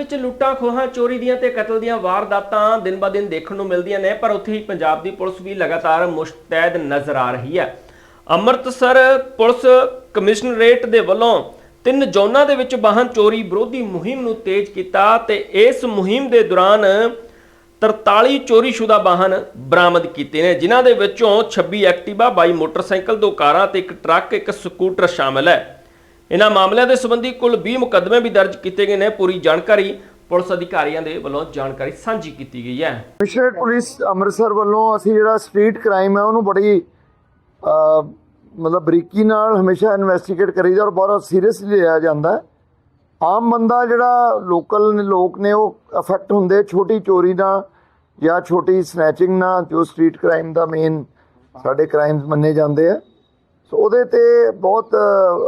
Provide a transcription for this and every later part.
ਵਿੱਚ ਲੁੱਟਾਂ ਖੋਹਾਂ, ਚੋਰੀ ਦੀਆਂ ਤੇ ਕਤਲ ਦੀਆਂ ਵਾਰਦਾਤਾਂ ਦਿਨ-ਬਾ-ਦਿਨ ਦੇਖਣ ਨੂੰ ਮਿਲਦੀਆਂ ਨੇ, ਪਰ ਉੱਥੇ ਹੀ ਪੰਜਾਬ ਦੀ ਪੁਲਿਸ ਵੀ ਲਗਾਤਾਰ ਮੁਸ਼ਤੈਦ ਨਜ਼ਰ ਆ ਰਹੀ ਹੈ। ਅੰਮ੍ਰਿਤਸਰ ਪੁਲਿਸ ਕਮਿਸ਼ਨਰੇਟ ਦੇ ਵੱਲੋਂ ਤਿੰਨ ਜ਼ੋਨਾਂ ਦੇ ਵਿੱਚ ਵਾਹਨ ਚੋਰੀ ਵਿਰੋਧੀ ਮੁਹਿੰਮ ਨੂੰ ਤੇਜ਼ ਕੀਤਾ ਤੇ ਇਸ ਮੁਹਿੰਮ ਦੇ ਦੌਰਾਨ 43 ਚੋਰੀशुदा ਵਾਹਨ ਬਰਾਮਦ ਕੀਤੇ ਨੇ, ਜਿਨ੍ਹਾਂ ਦੇ ਵਿੱਚੋਂ 26 ਐਕਟਿਵਾ 22 ਮੋਟਰਸਾਈਕਲ, ਦੋ ਕਾਰਾਂ ਤੇ ਇੱਕ ਟਰੱਕ, ਇੱਕ ਸਕੂਟਰ ਸ਼ਾਮਲ ਹੈ। ਇਹਨਾਂ ਮਾਮਲਿਆਂ ਦੇ ਸੰਬੰਧੀ ਕੁੱਲ 20 ਮੁਕੱਦਮੇ ਵੀ ਦਰਜ ਕੀਤੇ ਗਏ ਨੇ। ਪੂਰੀ ਜਾਣਕਾਰੀ ਪੁਲਿਸ ਅਧਿਕਾਰੀਆਂ ਦੇ ਵੱਲੋਂ ਜਾਣਕਾਰੀ ਸਾਂਝੀ ਕੀਤੀ ਗਈ ਹੈ। ਕਮਿਸ਼ਨਰੇਟ ਪੁਲਿਸ ਅੰਮ੍ਰਿਤਸਰ ਵੱਲੋਂ ਅਸੀਂ ਜਿਹੜਾ ਸਟਰੀਟ ਕ੍ਰਾਈਮ ਹੈ, ਉਹਨੂੰ ਬੜੀ ਮਤਲਬ ਬਰੀਕੀ ਨਾਲ ਹਮੇਸ਼ਾ ਇਨਵੈਸਟੀਗੇਟ ਕਰੀਦਾ ਔਰ ਬਹੁਤ ਸੀਰੀਅਸਲੀ ਲਿਆ ਜਾਂਦਾ ਆਮ ਬੰਦਾ ਜਿਹੜਾ ਲੋਕਲ ਨੇ, ਲੋਕ ਨੇ, ਉਹ ਅਫੈਕਟ ਹੁੰਦੇ ਛੋਟੀ ਚੋਰੀ ਨਾਲ ਜਾਂ ਛੋਟੀ ਸਨੈਚਿੰਗ ਨਾਲ, ਜੋ ਸਟਰੀਟ ਕ੍ਰਾਈਮ ਦਾ ਮੇਨ ਸਾਡੇ ਕ੍ਰਾਈਮਸ ਮੰਨੇ ਜਾਂਦੇ ਆ। ਸੋ ਉਹਦੇ ਤੇ ਬਹੁਤ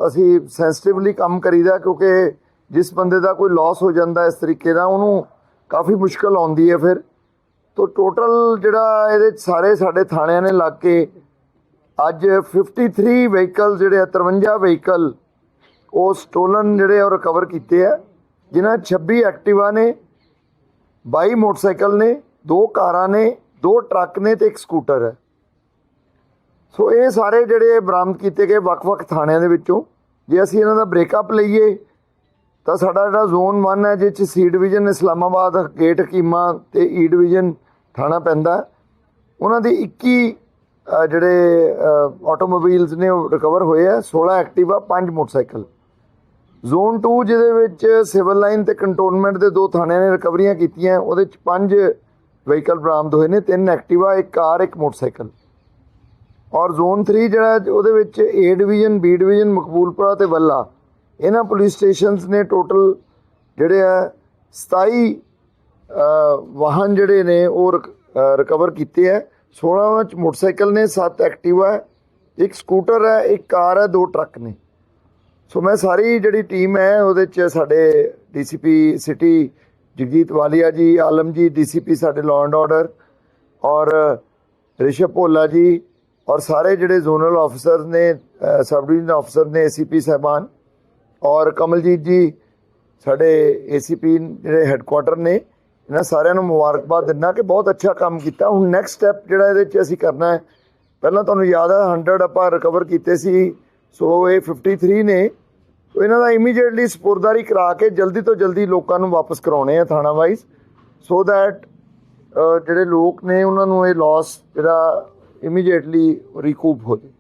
ਅਸੀਂ ਸੈਂਸਿਟਿਵਲੀ ਕੰਮ ਕਰੀਦਾ ਕਿਉਂਕਿ ਜਿਸ ਬੰਦੇ ਦਾ ਕੋਈ ਲਾਸ ਹੋ ਜਾਂਦਾ ਇਸ ਤਰੀਕੇ ਨਾਲ ਉਹਨੂੰ ਕਾਫੀ ਮੁਸ਼ਕਲ ਆਉਂਦੀ ਹੈ ਫਿਰ। ਤੋ ਟੋਟਲ ਜਿਹੜਾ ਇਹਦੇ ਸਾਰੇ ਸਾਡੇ ਥਾਣਿਆਂ ਨੇ ਲੱਗ ਕੇ ਅੱਜ 53 ਵਹੀਕਲ ਜਿਹੜੇ ਆ, 53 ਵਹੀਕਲ ਉਹ ਸਟੋਲਨ ਜਿਹੜੇ ਉਹ ਰਿਕਵਰ ਕੀਤੇ ਆ। ਜਿਨ੍ਹਾਂ 'ਚ 26 ਐਕਟਿਵਾ ਨੇ 22 ਮੋਟਰਸਾਈਕਲ ਨੇ ਦੋ ਕਾਰਾਂ ਨੇ ਦੋ ਟਰੱਕ ਨੇ ਤੇ ਇੱਕ ਸਕੂਟਰ ਹੈ। ਸੋ ਇਹ ਸਾਰੇ ਜਿਹੜੇ ਬਰਾਮਦ ਕੀਤੇ ਗਏ ਵੱਖ-ਵੱਖ ਥਾਣਿਆਂ ਦੇ ਵਿੱਚੋਂ, ਜੇ ਅਸੀਂ ਇਹਨਾਂ ਦਾ ਬ੍ਰੇਕਅਪ ਲਈਏ, ਤਾਂ ਸਾਡਾ ਜਿਹੜਾ ਜ਼ੋਨ 1 ਹੈ ਜਿਸ 'ਚ ਸੀ ਡਿਵੀਜ਼ਨ ਇਸਲਾਮਾਬਾਦ ਗੇਟ ਕੀਮਾ ਤੇ ਈ ਡਿਵੀਜ਼ਨ ਥਾਣਾ ਪੈਂਦਾ ਉਹਨਾਂ ਦੀ 21 ਜਿਹੜੇ ਆਟੋਮੋਬਾਈਲਸ ਨੇ ਉਹ ਰਿਕਵਰ ਹੋਏ ਆ 16 ਐਕਟਿਵਾ 5 ਮੋਟਰਸਾਈਕਲ ਜ਼ੋਨ 2 ਜਿਹਦੇ ਵਿੱਚ ਸਿਵਲ ਲਾਈਨ ਤੇ ਕੰਟੋਨਮੈਂਟ ਦੇ ਦੋ ਥਾਣਿਆਂ ਨੇ ਰਿਕਵਰੀਆਂ ਕੀਤੀਆਂ, ਉਹਦੇ 'ਚ 5 ਵਹੀਕਲ ਬਰਾਮਦ ਹੋਏ ਨੇ, ਤਿੰਨ ਐਕਟਿਵਾ ਇੱਕ ਕਾਰ, ਇੱਕ ਮੋਟਰਸਾਈਕਲ ਔਰ ਜ਼ੋਨ 3 ਜਿਹੜਾ ਉਹਦੇ ਵਿੱਚ A division B division Maqboolpura ਤੇ ਵੱਲਾ। ਇਹਨਾਂ ਪੁਲਿਸ ਸਟੇਸ਼ਨਸ ਨੇ ਟੋਟਲ ਜਿਹੜੇ ਆ 27 ਵਾਹਨ ਜਿਹੜੇ ਨੇ ਉਹ ਰਿਕਵਰ ਕੀਤੇ ਆ 16 ਉਹਨਾਂ ਚ ਮੋਟਰਸਾਈਕਲ ਨੇ 7 ਐਕਟਿਵਾ ਹੈ, ਇੱਕ ਸਕੂਟਰ ਹੈ, ਇੱਕ ਕਾਰ ਹੈ, ਦੋ ਟਰੱਕ ਨੇ। ਸੋ ਮੈਂ ਸਾਰੀ ਜਿਹੜੀ ਟੀਮ ਹੈ, ਉਹਦੇ ਚ ਸਾਡੇ ਡੀਸੀਪੀ ਸਿਟੀ ਜਗਜੀਤ ਵਾਲੀਆ ਜੀ ਆਲਮ ਜੀ ਡੀਸੀਪੀ ਸਾਡੇ ਲਾਅ ਐਂਡ ਆਰਡਰ ਔਰ ਰਿਸ਼ਵ ਭੋਲਾ ਜੀ ਔਰ ਸਾਰੇ ਜਿਹੜੇ ਜ਼ੋਨਲ ਆਫੀਸਰਸ ਨੇ ਸਬ ਡਿਵੀਜ਼ਨ ਆਫੀਸਰ ਨੇ ਏਸੀਪੀ ਸਾਹਿਬਾਨ ਔਰ ਕਮਲਜੀਤ ਜੀ, ਸਾਡੇ ਏਸੀਪੀ ਜਿਹੜੇ ਹੈੱਡਕੁਆਟਰ ਨੇ, ਇਹਨਾਂ ਸਾਰਿਆਂ ਨੂੰ ਮੁਬਾਰਕਬਾਦ ਦਿੰਦਾ ਕਿ ਬਹੁਤ ਅੱਛਾ ਕੰਮ ਕੀਤਾ। ਹੁਣ ਨੈਕਸਟ ਸਟੈਪ ਜਿਹੜਾ ਇਹਦੇ 'ਚ ਅਸੀਂ ਕਰਨਾ ਹੈ, ਪਹਿਲਾਂ ਤੁਹਾਨੂੰ ਯਾਦ ਹੈ 100 ਆਪਾਂ ਰਿਕਵਰ ਕੀਤੇ ਸੀ, ਸੋ ਇਹ 53 ਨੇ। ਸੋ ਇਹਨਾਂ ਦਾ ਇਮੀਡੀਏਟਲੀ ਸਪੁਰਦਾਰੀ ਕਰਾ ਕੇ ਜਲਦੀ ਤੋਂ ਜਲਦੀ ਲੋਕਾਂ ਨੂੰ ਵਾਪਸ ਕਰਾਉਣੇ ਆ ਥਾਣਾ ਵਾਈਜ਼। ਸੋ ਦੈਟ ਜਿਹੜੇ ਲੋਕ ਨੇ, ਉਹਨਾਂ ਨੂੰ ਇਹ ਲਾਸ ਜਿਹੜਾ ਇਮੀਡੀਏਟਲੀ ਰਿਕੂਪ ਹੋ ਜਾਏ।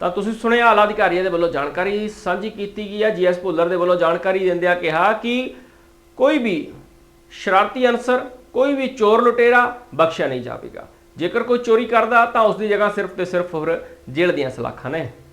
ਤਾਂ ਤੁਸੀਂ ਸੁਣਿਆ, ਆਲਾ ਅਧਿਕਾਰੀਆਂ ਦੇ ਵੱਲੋਂ ਜਾਣਕਾਰੀ ਸਾਂਝੀ ਕੀਤੀ ਗਈ ਹੈ। ਜੀਐਸ ਭੁੱਲਰ ਦੇ ਵੱਲੋਂ ਜਾਣਕਾਰੀ ਦਿੰਦਿਆਂ ਕਿਹਾ ਕਿ ਕੋਈ ਵੀ ਸ਼ਰਾਰਤੀ ਅਨਸਰ, ਕੋਈ ਵੀ ਚੋਰ ਲੁਟੇਰਾ ਬਖਸ਼ਿਆ ਨਹੀਂ ਜਾਵੇਗਾ। ਜੇਕਰ ਕੋਈ ਚੋਰੀ ਕਰਦਾ, ਤਾਂ ਉਸ ਦੀ ਜਗ੍ਹਾ ਸਿਰਫ ਤੇ ਸਿਰਫ ਹੋਰ ਜੇਲ੍ਹ ਦੀਆਂ ਸਲਾਖਾਂ ਨੇ।